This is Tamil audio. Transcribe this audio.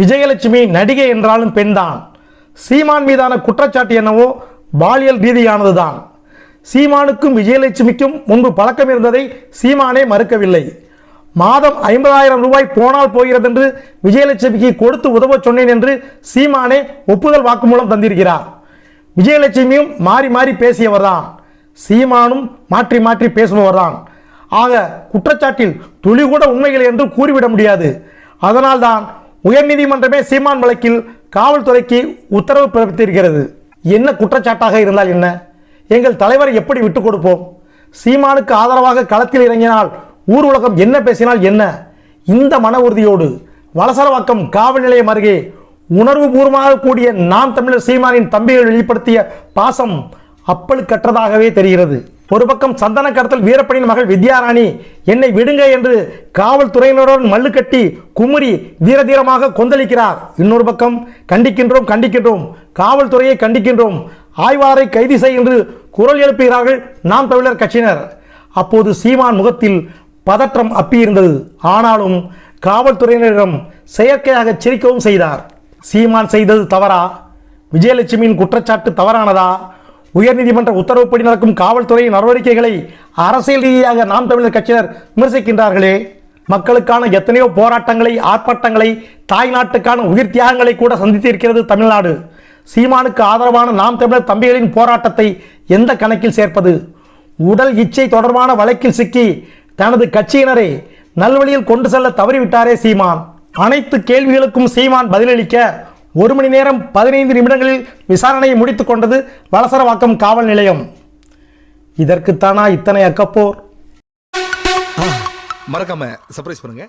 விஜயலட்சுமி நடிகை என்றாலும் பெண்தான். சீமான் மீதான குற்றச்சாட்டு என்னவோ பாலியல் ரீதியானதுதான். சீமானுக்கும் விஜயலட்சுமிக்கும் முன்பு பழக்கம் இருந்ததை சீமானே மறுக்கவில்லை. மாதம் ஐம்பதாயிரம் ரூபாய் போனால் போகிறது என்று விஜயலட்சுமிக்கு கொடுத்து உதவச் சொன்னேன் என்று சீமானே ஒப்புதல் வாக்குமூலம் தந்திருக்கிறார். விஜயலட்சுமியும் மாறி மாறி பேசியவர்தான். சீமானும் மாற்றி மாற்றி பேசுபவர்தான். ஆக குற்றச்சாட்டில் துளி கூட உண்மைகள் என்று கூறிவிட முடியாது. அதனால்தான் உயர்நீதிமன்றமே சீமான் வழக்கில் காவல்துறைக்கு உத்தரவு பிறப்பித்திருக்கிறது. என்ன குற்றச்சாட்டாக இருந்தால் என்ன? எங்கள் தலைவரை எப்படி விட்டுக் கொடுப்போம்? சீமானுக்கு ஆதரவாக களத்தில் இறங்கினால் ஊர் உலகம் என்ன பேசினால் என்ன? இந்த மன உறுதியோடு வலசரவாக்கம் காவல் நிலையம் அருகே உணர்வுபூர்வமாக கூடிய நாம் தமிழர் சீமானின் தம்பிகள் வெளிப்படுத்திய பாசம் அப்பழுக்கற்றதாகவே தெரிகிறது. ஒரு பக்கம் சந்தன கடத்தல் வீரப்பனின் மகள் வித்யாராணி என்னை விடுங்க என்று காவல்துறையினருடன் மல்லு கட்டி குமுறி வீரதீரமாக கொந்தளிக்கிறார். இன்னொரு பக்கம் கண்டிக்கின்றோம் கண்டிக்கின்றோம். காவல்துறையை கண்டிக்கின்றோம். ஆய்வாரை கைது செய் என்று குரல் எழுப்புகிறார்கள் நாம் தமிழர் கட்சியினர். அப்போது சீமான் முகத்தில் பதற்றம் அப்பியிருந்தது. ஆனாலும் காவல்துறையினரிடம் செயற்கையாக சிரிக்கவும் செய்தார். சீமான் செய்தது தவறா? விஜயலட்சுமியின் குற்றச்சாட்டு தவறானதா? உயர்நீதிமன்ற உத்தரவுப்படி நடக்கும் காவல்துறை நடவடிக்கைகளை அரசியல் ரீதியாக நாம் தமிழர் கட்சியினர் விமர்சிக்கின்றார்களே. மக்களுக்கான எத்தனையோ போராட்டங்களை ஆர்ப்பாட்டங்களை தாய் நாட்டுக்கான உயிர் தியாகங்களை கூட சந்தித்திருக்கிறது தமிழ்நாடு. சீமானுக்கு ஆதரவான நாம் தமிழர் தம்பிகளின் போராட்டத்தை எந்த கணக்கில் சேர்ப்பது? உடல் இச்சை தொடர்பான வழக்கில் சிக்கி தனது கட்சியினரை நல்வழியில் கொண்டு செல்ல தவறிவிட்டாரே சீமான். அனைத்து கேள்விகளுக்கும் சீமான் பதிலளிக்க ஒரு மணி நேரம் பதினைந்து நிமிடங்களில் விசாரணையை முடித்துக் கொண்டது வலசரவாக்கம் காவல் நிலையம். இதற்குத்தானா இத்தனை அக்கப்போர்? மறக்காம சர்ப்ரைஸ் பண்ணுங்க.